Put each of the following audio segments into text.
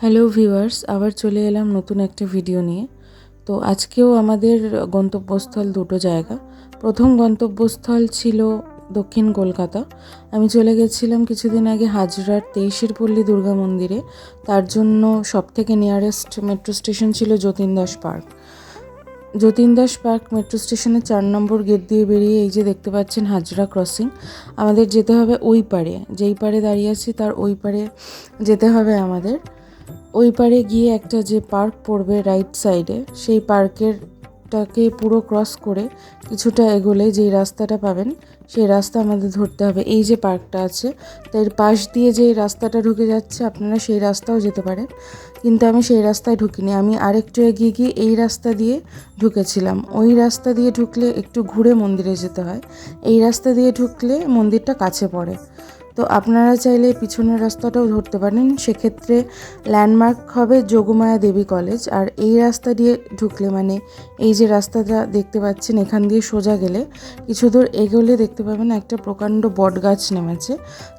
Hello viewers আবার চলে এলাম নতুন একটা ভিডিও নিয়ে। তো আজকেও আমাদের গন্তব্যস্থল দুটো জায়গা। প্রথম গন্তব্যস্থল ছিল দক্ষিণ কলকাতা। আমি চলে গেছিলাম কিছুদিন আগে হাজরার তেইশের পল্লী দুর্গা মন্দিরে। তার জন্য সবথেকে নিয়ারেস্ট মেট্রো স্টেশন ছিল Jatin Das park Jatin Das park metro স্টেশনের চার নম্বর গেট দিয়ে বেরিয়ে এই যে দেখতে পাচ্ছেন হাজরা ক্রসিং আমাদের যেতে হবে ওই পারে। যেই পারে দাঁড়িয়ে আছি তার ওই পারে যেতে হবে আমাদের। ওই পারে গিয়ে একটা যে পার্ক পড়বে রাইট সাইডে, সেই পার্কেরটাকে পুরো ক্রস করে কিছুটা এগোলে যেই রাস্তাটা পাবেন, সেই রাস্তা আমাদের ধরতে হবে। এই যে পার্কটা আছে, তার পাশ দিয়ে যে রাস্তাটা ঢুকে যাচ্ছে, আপনারা সেই রাস্তাও যেতে পারেন। কিন্তু আমি সেই রাস্তায় ঢুকিনি, আমি আরেকটু এগিয়ে গিয়ে এই রাস্তা দিয়ে ঢুকেছিলাম। ওই রাস্তা দিয়ে ঢুকলে একটু ঘুরে মন্দিরে যেতে হয়। এই রাস্তা দিয়ে ঢুকলে মন্দিরটা কাছে পড়ে। তো আপনারা চাইলে পিছনের রাস্তাটাও ধরতে পারেন। সেক্ষেত্রে ল্যান্ডমার্ক হবে যোগমায়া দেবী কলেজ আর এই রাস্তা দিয়ে ঢুকলে মানে এই যে রাস্তাটা দেখতে পাচ্ছেন, এখান দিয়ে সোজা গেলে কিছু দূর এগোলে দেখতে পাবেন একটা প্রকাণ্ড বট গাছ নেমেছে।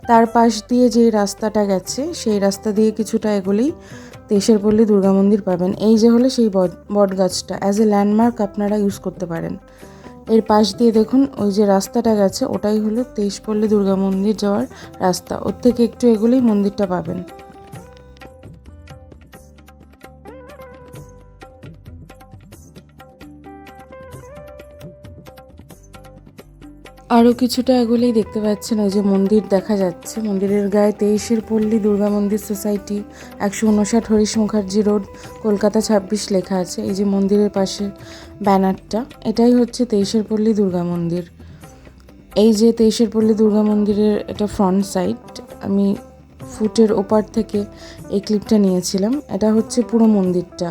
তার পাশ দিয়ে যে রাস্তাটা গেছে, সেই রাস্তা দিয়ে কিছুটা এগোলেই দেশের পল্লী দুর্গা মন্দির পাবেন। এই যে হলো সেই বট গাছটা অ্যাজ এ ল্যান্ডমার্ক আপনারা ইউজ করতে পারেন। এর পাশ দিয়ে দেখুন, ওই যে রাস্তাটা গেছে, ওটাই হলো তেইশপল্লী দুর্গা মন্দির যাওয়ার রাস্তা। ওর থেকে একটু এগুলোই মন্দিরটা পাবেন। আরও কিছুটা এগুলোই দেখতে পাচ্ছেন, ওই যে মন্দির দেখা যাচ্ছে। মন্দিরের গায়ে তেইশের পল্লী দুর্গা মন্দির সোসাইটি, একশো উনষাট হরিশ মুখার্জি রোড, কলকাতা ছাব্বিশ লেখা আছে। এই যে মন্দিরের পাশে ব্যানারটা, এটাই হচ্ছে তেইশের পল্লী দুর্গা মন্দির। এই যে তেইশের পল্লী দুর্গা মন্দিরের এটা ফ্রন্ট সাইড আমি ফুটের ওপার থেকে এই ক্লিপটা নিয়েছিলাম। এটা হচ্ছে পুরো মন্দিরটা।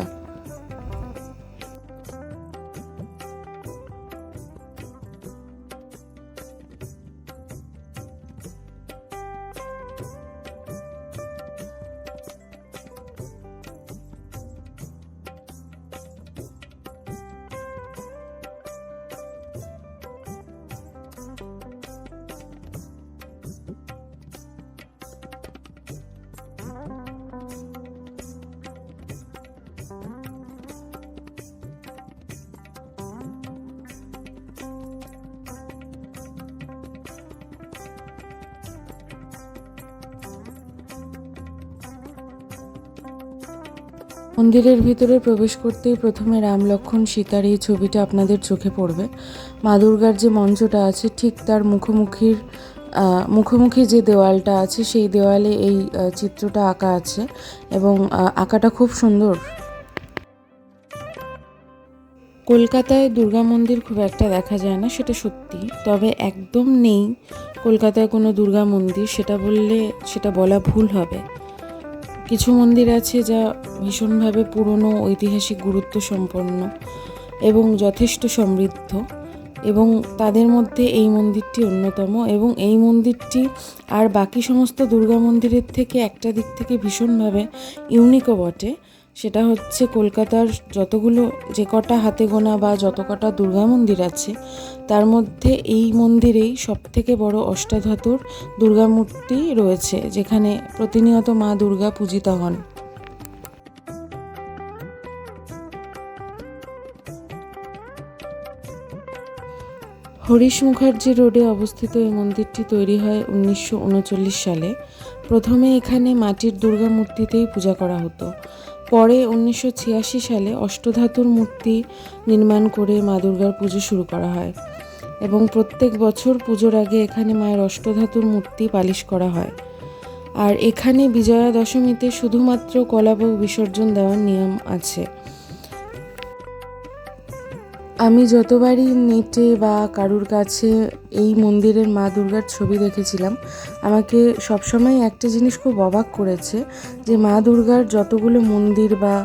মন্দিরের ভিতরে প্রবেশ করতেই প্রথমে রাম লক্ষণ সীতার এই ছবিটা আপনাদের চোখে পড়বে। মা দুর্গার যে মঞ্চটা আছে, ঠিক তার মুখোমুখির মুখোমুখি যে দেওয়ালটা আছে, সেই দেওয়ালে এই চিত্রটা আঁকা আছে এবং আঁকাটা খুব সুন্দর। কলকাতায় দুর্গা মন্দির খুব একটা দেখা যায় না, সেটা সত্যি। তবে একদম নেই কলকাতায় কোনো দুর্গা মন্দির, সেটা বললে, সেটা বলা ভুল হবে। কিছু মন্দির আছে যা ভীষণভাবে পুরনো, ঐতিহাসিক গুরুত্ব সম্পন্ন এবং যথেষ্ট সমৃদ্ধ এবং তাদের মধ্যে এই মন্দিরটি অন্যতম এবং এই মন্দিরটি আর বাকি সমস্ত দুর্গা মন্দিরের থেকে একটা দিক থেকে ভীষণভাবে ইউনিকও বটে। সেটা হচ্ছে কলকাতার যতগুলো যে কটা হাতে গোনা বা যত কটা দুর্গা মন্দির আছে, তার মধ্যে এই মন্দিরেই সব থেকে বড় অষ্টাধাতুর দুর্গা মূর্তি রয়েছে, যেখানে প্রতিনিয়ত মা দুর্গা পূজিতা হন। হরিশ মুখার্জি রোডে অবস্থিত এই মন্দিরটি তৈরি হয় উনিশশো উনচল্লিশ সালে। প্রথমে এখানে মাটির দুর্গা মূর্তিতেই পূজা করা হতো। পরে উনিশশো ছিয়াশি সালে অষ্টধাতুর মূর্তি নির্মাণ করে মা দুর্গার পুজো শুরু করা হয় এবং প্রত্যেক বছর পুজোর আগে এখানে মায়ের অষ্টধাতুর মূর্তি পালিশ করা হয়। আর এখানে বিজয়া দশমীতে শুধুমাত্র কলাভোগ বিসর্জন দেওয়ার নিয়ম আছে। আমি যতবারই নেটে বা কারুর কাছে এই মন্দিরের মা দুর্গার ছবি দেখেছিলাম, আমাকে সবসময় একটা জিনিস খুব অবাক করেছে যে মা দুর্গার যতগুলো মন্দির বা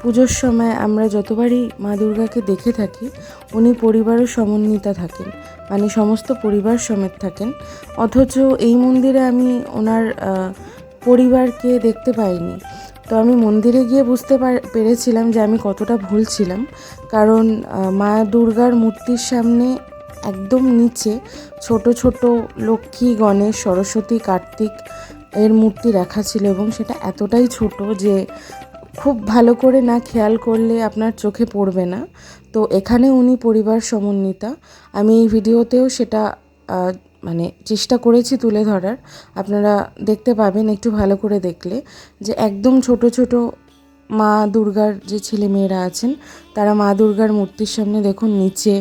পুজোর সময় আমরা যতবারই মা দুর্গাকে দেখে থাকি, উনি পরিবারের সমন্বিতা থাকেন মানে সমস্ত পরিবার সমেত থাকেন। অথচ এই মন্দিরে আমি ওনার পরিবারকে দেখতে পাইনি। তো আমি মন্দিরে গিয়ে বুঝতে পেরেছিলাম যে আমি কতটা ভুল ছিলাম। কারণ মা দুর্গার মূর্তির সামনে একদম নিচে ছোট ছোট লক্ষ্মী, গণেশ, সরস্বতী, কার্তিক এর মূর্তি রাখা ছিল এবং সেটা এতটাই ছোট যে খুব ভালো করে না খেয়াল করলে আপনার চোখে পড়বে না। তো এখানে উনি পরিবার সমন্বিতা। আমি এই ভিডিওতেও সেটা মানে চেষ্টা করেছি তুলে ধরার। আপনারা দেখতে পাবেন, একটু ভালো করে দেখলে, যে একদম ছোট ছোট মা দুর্গার যে ছেলে মেয়েরা আছেন, তারা মা দুর্গার মূর্তির সামনে দেখুন নিচে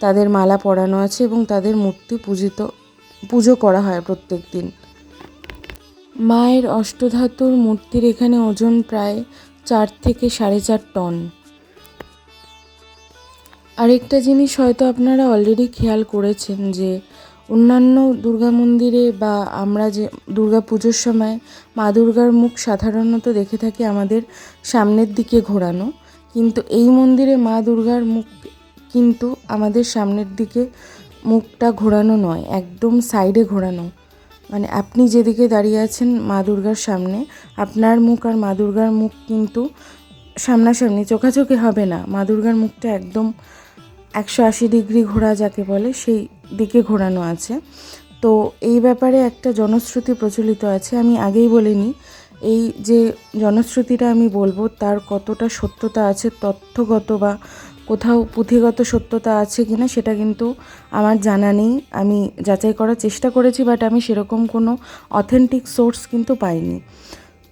তাদের মালা পরানো আছে এবং তাদের মূর্তি পূজিত, পুজো করা হয় প্রত্যেক দিন। মায়ের অষ্টধাতুর মূর্তির এখানে ওজন প্রায় চার থেকে সাড়ে চার টন। আরেকটা জিনিস হয়তো আপনারা অলরেডি খেয়াল করেছেন যে অন্যান্য দুর্গা মন্দিরে বা আমরা যে দুর্গা পুজোর সময় মা দুর্গার মুখ সাধারণত দেখে থাকি আমাদের সামনের দিকে ঘোরানো। কিন্তু এই মন্দিরে মা দুর্গার মুখ কিন্তু আমাদের সামনের দিকে মুখটা ঘোরানো নয়, একদম সাইডে ঘোরানো। মানে আপনি যেদিকে দাঁড়িয়ে আছেন মা দুর্গার সামনে, আপনার মুখ আর মা দুর্গার মুখ কিন্তু সামনাসামনি, চোখাচোখি হবে না। মা দুর্গার মুখটা একদম একশো আশি ডিগ্রি ঘোরা যাকে বলে, সেই দিকে ঘোরানো আছে। তো এই ব্যাপারে একটা জনশ্রুতি প্রচলিত আছে। আমি আগেই বলিনি, এই যে জনশ্রুতিটা আমি বলব, তার কতটা সত্যতা আছে, তথ্যগত বা কোথাও পুঁথিগত সত্যতা আছে কিনা, সেটা কিন্তু আমার জানা নেই। আমি যাচাই করার চেষ্টা করেছি, বাট আমি সেরকম কোনো অথেন্টিক সোর্স কিন্তু পাইনি।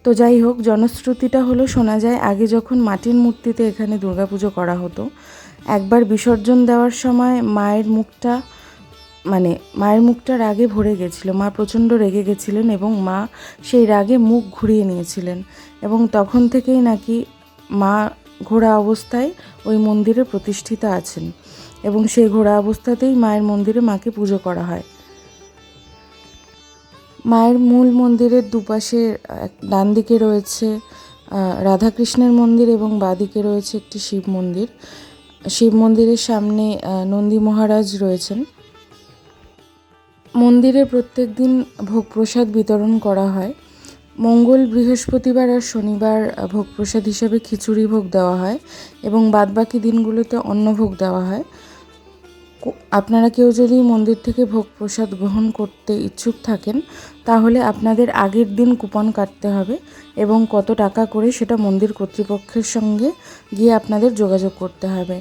তো যাই হোক, জনশ্রুতিটা হলো, শোনা যায়, আগে যখন মাটির মূর্তিতে এখানে দুর্গাপুজো করা হতো, একবার বিসর্জন দেওয়ার সময় মায়ের মুখটা মানে মায়ের মুখটা রাগে ভরে গেছিল, মা প্রচণ্ড রেগে গেছিলেন এবং মা সেই রাগে মুখ ঘুরিয়ে নিয়েছিলেন এবং তখন থেকেই নাকি মা ঘোড়া অবস্থায় ওই মন্দিরে প্রতিষ্ঠিত আছেন এবং সেই ঘোড়া অবস্থাতেই মায়ের মন্দিরে মাকে পুজো করা হয়। মায়ের মূল মন্দিরের দুপাশে ডান দিকে রয়েছে রাধাকৃষ্ণের মন্দির এবং বাঁদিকে রয়েছে একটি শিব মন্দির। শিব মন্দিরের সামনে নন্দী মহারাজ রয়েছেন। মন্দিরে প্রত্যেক দিন ভোগ প্রসাদ বিতরণ করা হয়। মঙ্গল বৃহস্পতিবার আর শনিবার ভোগ প্রসাদ হিসেবে খিচুড়ি ভোগ দেওয়া হয় এবং বাদবাকি দিনগুলোতে অন্ন ভোগ দেওয়া হয়। আপনারা কেউ যদি মন্দির থেকে ভোগ প্রসাদ গ্রহণ করতে ইচ্ছুক থাকেন, তাহলে আপনাদের আগের দিন কুপন কাটতে হবে এবং কত টাকা করে সেটা মন্দির কর্তৃপক্ষের সঙ্গে গিয়ে আপনাদের যোগাযোগ করতে হবে।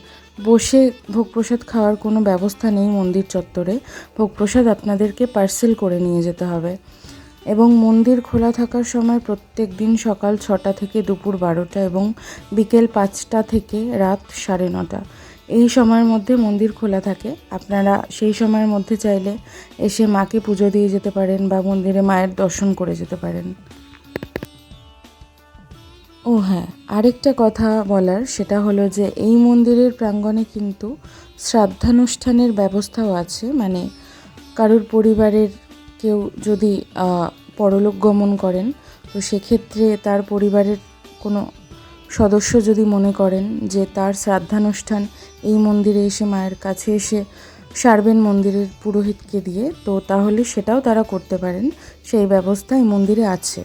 বসে ভোগ প্রসাদ খাওয়ার কোনো ব্যবস্থা নেই মন্দির চত্বরে। ভোগ প্রসাদ আপনাদেরকে পার্সেল করে নিয়ে যেতে হবে। এবং মন্দির খোলা থাকার সময় প্রত্যেক দিন সকাল ছটা থেকে দুপুর বারোটা এবং বিকেল পাঁচটা থেকে রাত সাড়ে নটা। এই সময়ের মধ্যে মন্দির খোলা থাকে। আপনারা সেই সময়ের মধ্যে চাইলে এসে মাকে পুজো দিয়ে যেতে পারেন বা মন্দিরে মায়ের দর্শন করে যেতে পারেন। ও হ্যাঁ আরেকটা কথা বলার, সেটা হলো যে এই মন্দিরের প্রাঙ্গণে কিন্তু শ্রাদ্ধানুষ্ঠানের ব্যবস্থাও আছে। মানে কারোর পরিবারের কেউ যদি পরলোক গমন করেন, তো সেক্ষেত্রে তার পরিবারের কোনো সদস্য যদি মনে করেন যে তার শ্রাদ্ধানুষ্ঠান এই মন্দিরে এসে, মায়ের কাছে এসে সারবেন মন্দিরের পুরোহিতকে দিয়ে, তো তাহলে সেটাও তারা করতে পারেন। সেই ব্যবস্থা এই মন্দিরে আছে।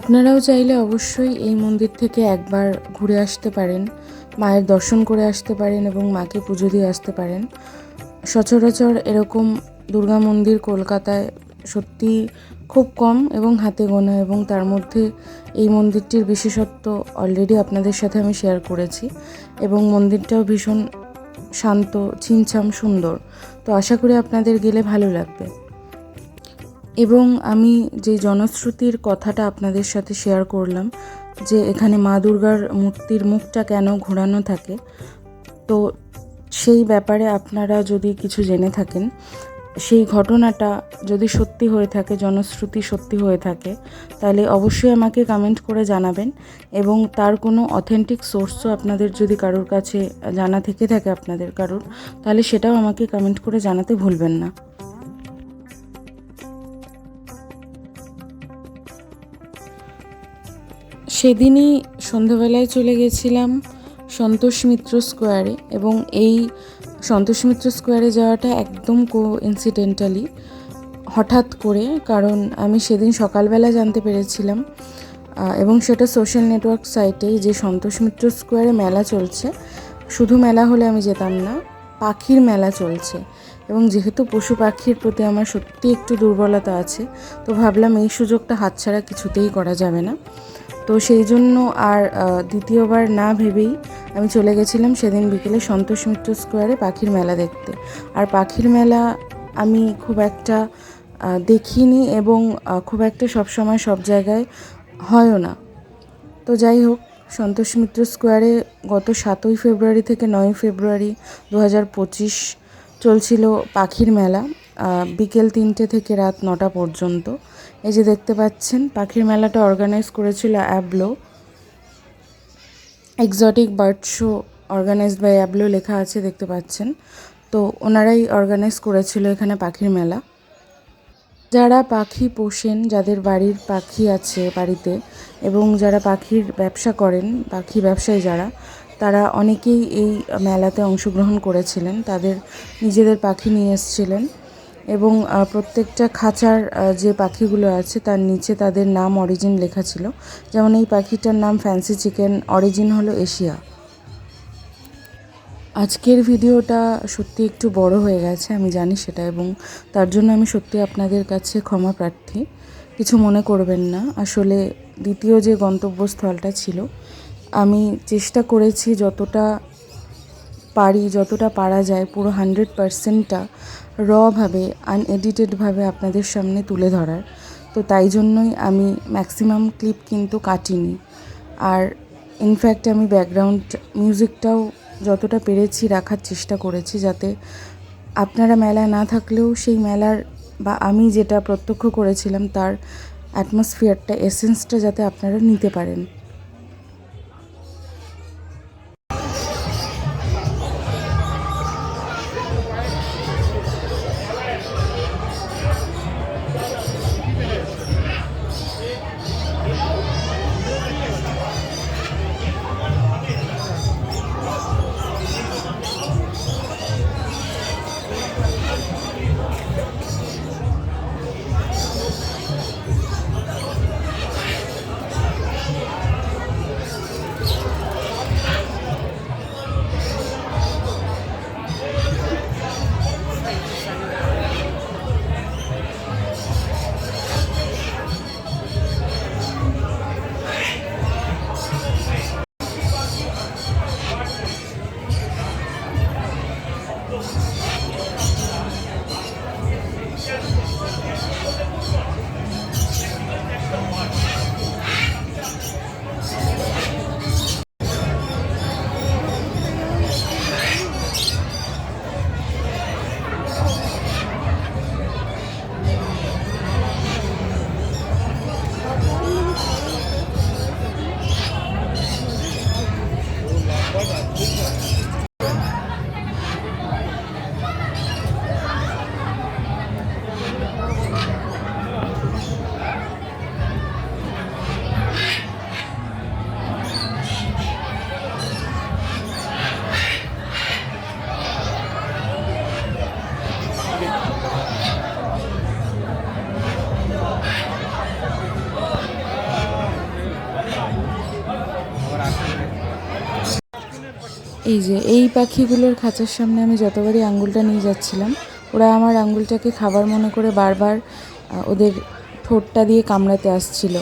আপনারাও চাইলে অবশ্যই এই মন্দির থেকে একবার ঘুরে আসতে পারেন, মায়ের দর্শন করে আসতে পারেন এবং মাকে পুজো দিয়ে আসতে পারেন। সচরাচর এরকম দুর্গা মন্দির কলকাতায় সত্যি খুব কম এবং হাতে গোনা এবং তার মধ্যে এই মন্দিরটির বিশেষত্ব অলরেডি আপনাদের সাথে আমি শেয়ার করেছি এবং মন্দিরটাও ভীষণ শান্ত, ছিমছাম, সুন্দর। তো আশা করি আপনাদের গেলে ভালো লাগবে। এবং আমি যে জনশ্রুতির কথাটা আপনাদের সাথে শেয়ার করলাম, যে এখানে মা দুর্গার মূর্তির মুখটা কেন ঘোরানো থাকে, তো সেই ব্যাপারে আপনারা যদি কিছু জেনে থাকেন, সেই ঘটনাটা যদি সত্যি হয়ে থাকে, জনশ্রুতি সত্যি হয়ে থাকে, তাহলে অবশ্যই আমাকে কমেন্ট করে জানাবেন এবং তার কোনো অথেন্টিক সোর্সও আপনাদের যদি কারোর কাছে জানা থেকে থাকে আপনাদের কারোর, তাহলে সেটাও আমাকে কমেন্ট করে জানাতে ভুলবেন না। সেদিনই সন্ধ্যাবেলায় চলে গেছিলাম সন্তোষ মিত্র স্কোয়ারে এবং এই সন্তোষ মিত্র স্কোয়ারে যাওয়াটা একদম কো ইনসিডেন্টালি হঠাৎ করে, কারণ আমি সেদিন সকালবেলা জানতে পেরেছিলাম এবং সেটা সোশ্যাল নেটওয়ার্ক সাইটেই যে সন্তোষ মিত্র স্কোয়ারে মেলা চলছে, শুধু মেলা হলে আমি যেতাম না, পাখির মেলা চলছে। এবং যেহেতু পশু পাখির প্রতি আমার সত্যি একটু দুর্বলতা আছে, তো ভাবলাম এই সুযোগটা হাতছাড়া কিছুতেই করা যাবে না। তো সেই জন্য আর দ্বিতীয়বার না ভেবেই আমি চলে গেছিলাম সেদিন বিকেলে সন্তোষ মিত্র স্কোয়ারে পাখির মেলা দেখতে। আর পাখির মেলা আমি খুব একটা দেখিনি এবং খুব একটা সবসময় সব জায়গায় হয়ও না। তো যাই হোক, সন্তোষ মিত্র স্কোয়ারে গত সাতই ফেব্রুয়ারি থেকে নয় ফেব্রুয়ারি দু হাজার পঁচিশ চলছিল পাখির মেলা বিকেল তিনটে থেকে রাত নটা পর্যন্ত। এই যে দেখতে পাচ্ছেন, পাখির মেলাটা অর্গানাইজ করেছিল অ্যাবলো exotic bird show organised by অ্যাবলো লেখা আছে, দেখতে পাচ্ছেন। তো ওনারাই অর্গানাইজ করেছিল এখানে পাখির মেলা। যারা পাখি পোষেন, যাদের বাড়ির পাখি আছে বাড়িতে, এবং যারা পাখির ব্যবসা করেন, পাখি ব্যবসায়ী যারা, তারা অনেকেই এই মেলাতে অংশগ্রহণ করেছিলেন। তাদের নিজেদের পাখি নিয়ে এসেছিলেন। এবং প্রত্যেকটা খাঁচার যে পাখিগুলো আছে তার নিচে তাদের নাম অরিজিন লেখা ছিল। যেমন এই পাখিটার নাম ফ্যান্সি চিকেন অরিজিন হলো এশিয়া। আজকের ভিডিওটা সত্যি একটু বড় হয়ে গেছে, আমি জানি সেটা এবং তার জন্য আমি সত্যি আপনাদের কাছে ক্ষমা প্রার্থী। কিছু মনে করবেন না। আসলে দ্বিতীয় যে গন্তব্যস্থলটা ছিল, আমি চেষ্টা করেছি যতটা পারি, যতটা পারা যায় পুরো হান্ড্রেড পারসেন্টটা রভাবে আনএডিটেডভাবে আপনাদের সামনে তুলে ধরার। তো তাই জন্যই আমি ম্যাক্সিমাম ক্লিপ কিন্তু কাটিনি। আর ইনফ্যাক্ট আমি ব্যাকগ্রাউন্ড মিউজিকটাও যতটা পেরেছি রাখার চেষ্টা করেছি যাতে আপনারা মেলায় না থাকলেও সেই মেলার বা আমি যেটা প্রত্যক্ষ করেছিলাম তার অ্যাটমসফিয়ারটা এসেন্সটা যাতে আপনারা নিতে পারেন। এই যে, এই পাখিগুলোর খাঁচার সামনে আমি যতবারই আঙ্গুলটা নিয়ে যাচ্ছিলাম, ওরা আমার আঙ্গুলটাকে খাবার মনে করে বারবার ওদের ঠোঁটটা দিয়ে কামড়াতে আসছিল।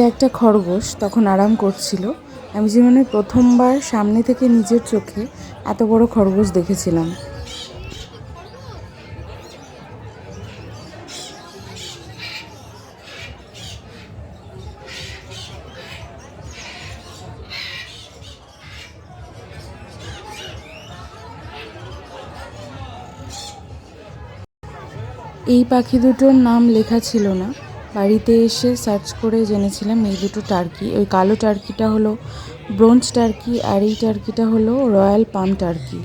এটা একটা খরগোশ তখন আরাম করছিল। আমি জীবনে প্রথমবার সামনে থেকে নিজের চোখে এত বড় খরগোশ দেখেছিলাম। এই পাখি দুটোর নাম লেখা ছিল না। বাড়িতে এসে সার্চ করে জেনেছিলাম এই দুটো টার্কি ওই কালো টার্কিটা হলো ব্রোঞ্জ টার্কি আর এই টার্কিটা হলো রয়্যাল পাম টার্কি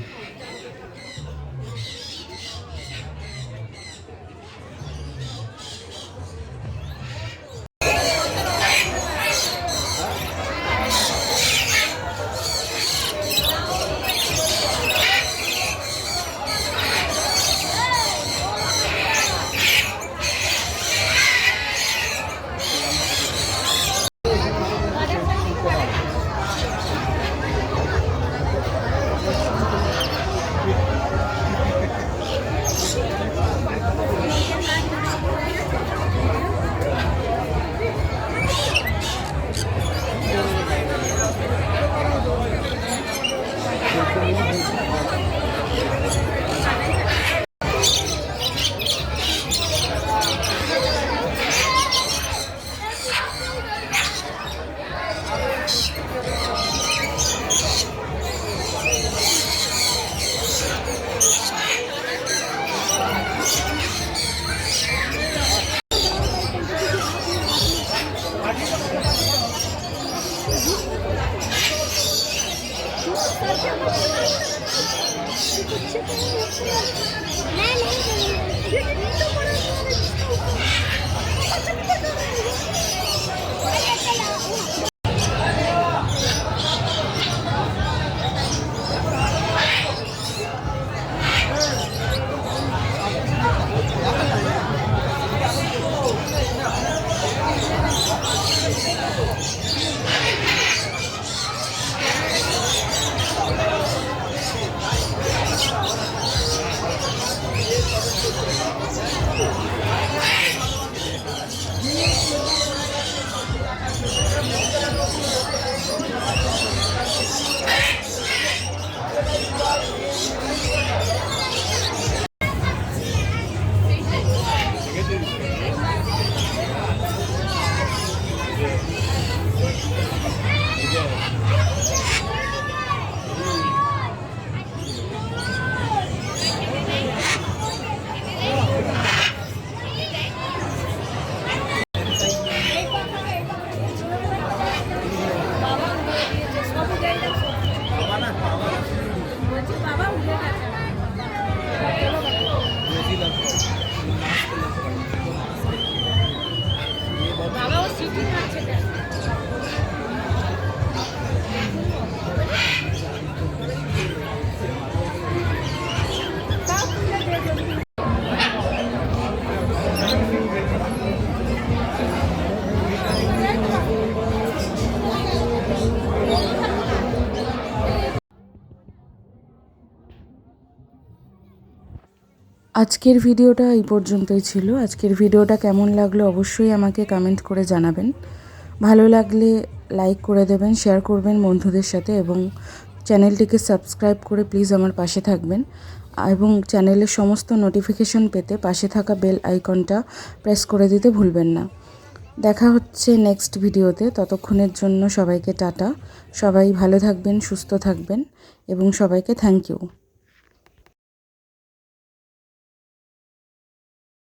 আজকের ভিডিওটা এই পর্যন্তই ছিল। আজকের ভিডিওটা কেমন লাগল অবশ্যই আমাকে কমেন্ট করে জানাবেন। ভালো লাগলে লাইক করে দেবেন শেয়ার করবেন বন্ধুদের সাথে এবং চ্যানেলটিকে সাবস্ক্রাইব করে প্লিজ আমার পাশে থাকবেন। এবং চ্যানেলের সমস্ত নোটিফিকেশন পেতে পাশে থাকা বেল আইকনটা প্রেস করে দিতে ভুলবেন না। দেখা হচ্ছে নেক্সট ভিডিওতে। ততক্ষণের জন্য সবাইকে টাটা। সবাই ভালো থাকবেন, সুস্থ থাকবেন এবং সবাইকে থ্যাংক ইউ